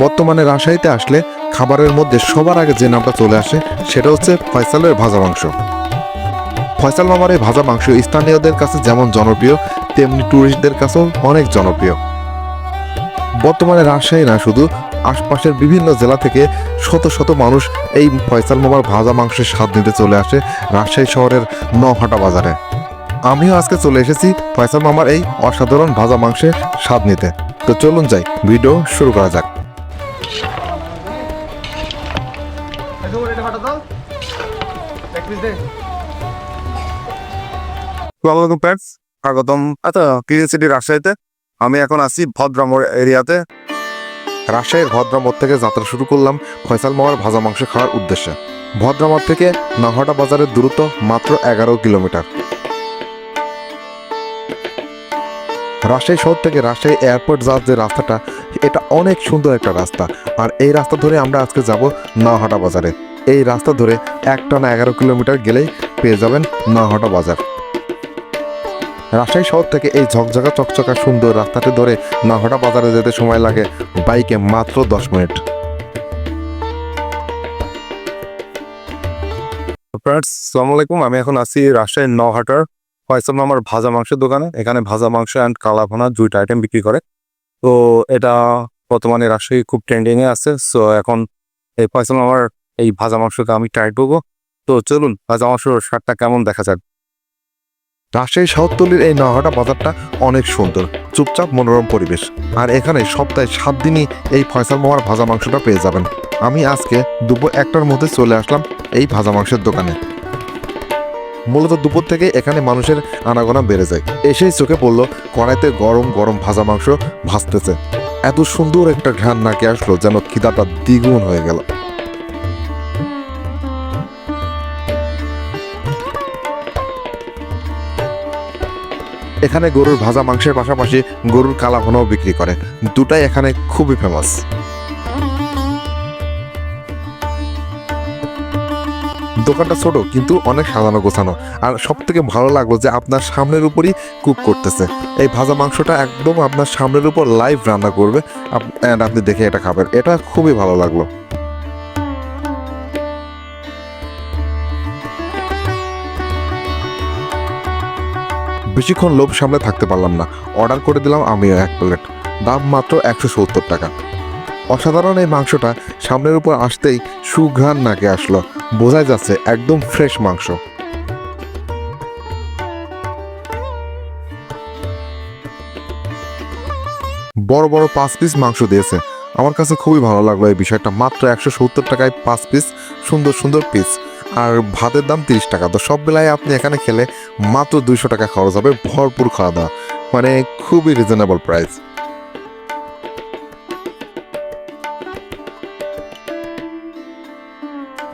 বর্তমানে রাজশাহীতে আসলে খাবারের মধ্যে সবার আগে যে নামটা চলে আসে, সেটা হচ্ছে ফয়সালের ভাজা মাংস। ফয়সাল মামার এই ভাজা মাংস স্থানীয়দের কাছে যেমন জনপ্রিয়, তেমনি ট্যুরিস্টদের কাছেও অনেক জনপ্রিয়। বর্তমানে রাজশাহী না, শুধু আশপাশের বিভিন্ন জেলা থেকে শত শত মানুষ এই ফয়সাল মামার ভাজা মাংসের স্বাদ নিতে চলে আসে রাজশাহী শহরের নহাটা বাজারে। আমিও আজকে চলে এসেছি ফয়সাল মামার এই অসাধারণ ভাজা মাংসের স্বাদ নিতে। তো চলুন যাই, ভিডিও শুরু করা যাক। আচ্ছা রাজশাহীতে। আমি এখন আছি ভদ্রামোড় এরিয়াতে। রাজশাহীর ভদ্রামত থেকে যাত্রা শুরু করলাম ফয়সাল মামার ভাজা মাংস খাওয়ার উদ্দেশ্যে। ভদ্রামত থেকে নহাটা বাজারের দূরত্ব মাত্র এগারো কিলোমিটার। রাজশাহী শহর থেকে রাজশাহী এয়ারপোর্ট যাওয়ার যে রাস্তাটা, এটা অনেক সুন্দর একটা রাস্তা। আর এই রাস্তা ধরে আমরা আজকে যাব নহাটা বাজারে। এই রাস্তা ধরে এক টানা এগারো কিলোমিটার গেলেই পেয়ে যাবেন নহাটা বাজার। রাজশাহী শহর থেকে এই ঝকঝকা চকচকা সুন্দর রাস্তাটি ধরে নহাটা বাজারে যেতে সময় লাগে বাইকে মাত্র দশ মিনিট। সালামু আলাইকুম। আমি এখন আছি রাজশাহীর নহাটার ফয়সাল মামার ভাজা মাংসের দোকানে। এখানে ভাজা মাংস অ্যান্ড কালাভোনা দুইটা আইটেম বিক্রি করে। তো এটা বর্তমানে রাজশাহী খুব ট্রেন্ডিংয়ে আছে। সো এখন এই ফয়সাল মামার এই ভাজা মাংসকে আমি ট্রাই করব। তো চলুন, ভাজা মাংসর স্বাদটা কেমন দেখা যাক। রাজশাহী শহরতলির এই নহাটা বাজারটা অনেক সুন্দর, চুপচাপ মনোরম পরিবেশ। আর এখানে সপ্তাহে সাত দিনই এই ফয়সাল মামার ভাজা মাংসটা পেয়ে যাবেন। আমি আজকে দুপুর একটার মধ্যে চলে আসলাম এই ভাজা মাংসের দোকানে। মূলত দুপুর থেকে এখানে মানুষের আনাগোনা বেড়ে যায়। এসেই চোখে পড়ল, কড়াইতে গরম গরম ভাজা মাংস ভাজতেছে। এত সুন্দর একটা ঘ্রাণ নাকে আসলো যেন খিদাটা দ্বিগুণ হয়ে গেল। এখানে গরুর ভাজা মাংসের পাশাপাশি গরুর কালা ভুনাও বিক্রি করে। দুটাই এখানে খুবই ফেমাস দোকানটা ছোট, কিন্তু অনেক সাজানো গোছানো। আর সব থেকে ভালো লাগল যে আপনার সামনের উপরই কুক করতেছে। এই ভাজা মাংসটা একদম আপনার সামনের উপর লাইভ রান্না করবে। আপ- আপনি দেখে এটা খাবেন। এটা খুবই ভালো লাগল। বেশিক্ষণ লোভ সামলে থাকতে পারলাম না। অর্ডার করে দিলাম আমিও এক প্লেট। দাম মাত্র একশো সত্তর টাকা। অসাধারণ এই মাংসটা সামনের উপর আসতেই সুঘ্রাণ নাকে আসলো। বোঝাই যাচ্ছে একদম ফ্রেশ মাংস। বড় বড় পাঁচ পিস মাংস দিয়েছে। আমার কাছে খুবই ভালো লাগল এই বিষয়টা। মাত্র একশো সত্তর টাকায় পাঁচ পিস। সুন্দর সুন্দর পিস আর ভাতের দাম তিরিশ টাকা। তো সব বেলায় আপনি এখানে খেলে মাত্র দুইশো টাকা খরচ হবে, ভরপুর খাওয়া দাওয়া। মানে খুবই রিজনেবল প্রাইস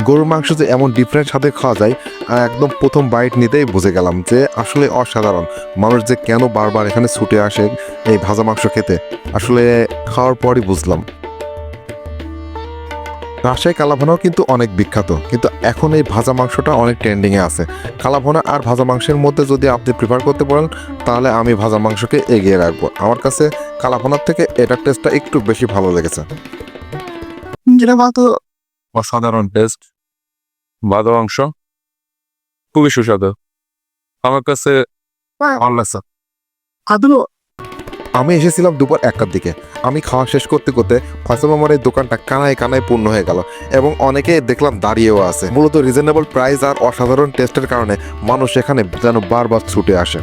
গরুর মাংস যে এমন ডিফারেন্ট স্বাদে খাওয়া যায় একদম প্রথম বাইট নিতেই বুঝে গেলাম যে আসলে অসাধারণ। মানুষ যে কেন বারবার এখানে ছুটে আসে এই ভাজা মাংস খেতে, আসলে খাওয়ার পরই বুঝলাম। রাজশাহী কালাভোনাও কিন্তু অনেক বিখ্যাত। কিন্তু এখন এই ভাজা মাংসটা অনেক ট্রেন্ডিংয়ে আছে। কালাভোনা আর ভাজা মাংসের মধ্যে যদি আপনি প্রিফার করতে পারেন তাহলে আমি ভাজা মাংসকে এগিয়ে রাখব। আমার কাছে কালাভোনার থেকে এটার টেস্টটা একটু বেশি ভালো লেগেছে। যেটা অসাধারণ টেস্ট ভাজা মাংস। খুবই সুস্বাদু। আমার কাছে ভালো লাগছে। আদৌ আমি এসেছিলাম দুপুর একটার দিকে। আমি খাওয়া শেষ করতে করতে ফয়সাল মামার এই দোকানটা কানায় কানায় পূর্ণ হয়ে গেল এবং অনেকে দেখলাম দাঁড়িয়েও আছে। মূলত রিজনেবল প্রাইস আর অসাধারণ টেস্টের কারণে মানুষ এখানে যেন বারবার ছুটে আসে।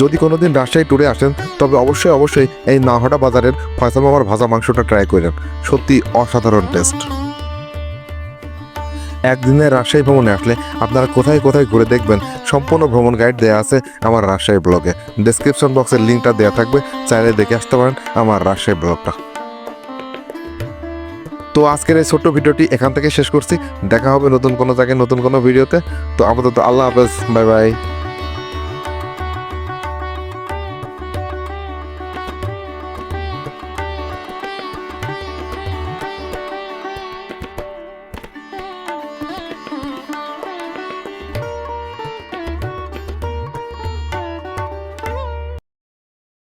যদি কোনোদিন রাজশাহী ট্যুরে আসেন, তবে অবশ্যই অবশ্যই এই নাহটা বাজারের ফয়সাল মামার ভাজা মাংসটা ট্রাই করেন। সত্যি অসাধারণ টেস্ট একদিনের রাজশাহী ভ্রমণে আসলে আপনারা কোথায় কোথায় ঘুরে দেখবেন সম্পূর্ণ ভ্রমণ গাইড দেওয়া আছে আমার রাজশাহী ব্লগে ডিসক্রিপশন বক্সের লিঙ্কটা দেওয়া থাকবে, চাইলে দেখে আসতে পারেন আমার রাজশাহী ব্লগটা তো আজকের এই ছোট্ট ভিডিওটি এখান থেকে শেষ করছি। দেখা হবে নতুন কোনো জায়গায় নতুন কোনো ভিডিওতে। তো আপাতত আল্লাহ হাফেজ, বাই বাই।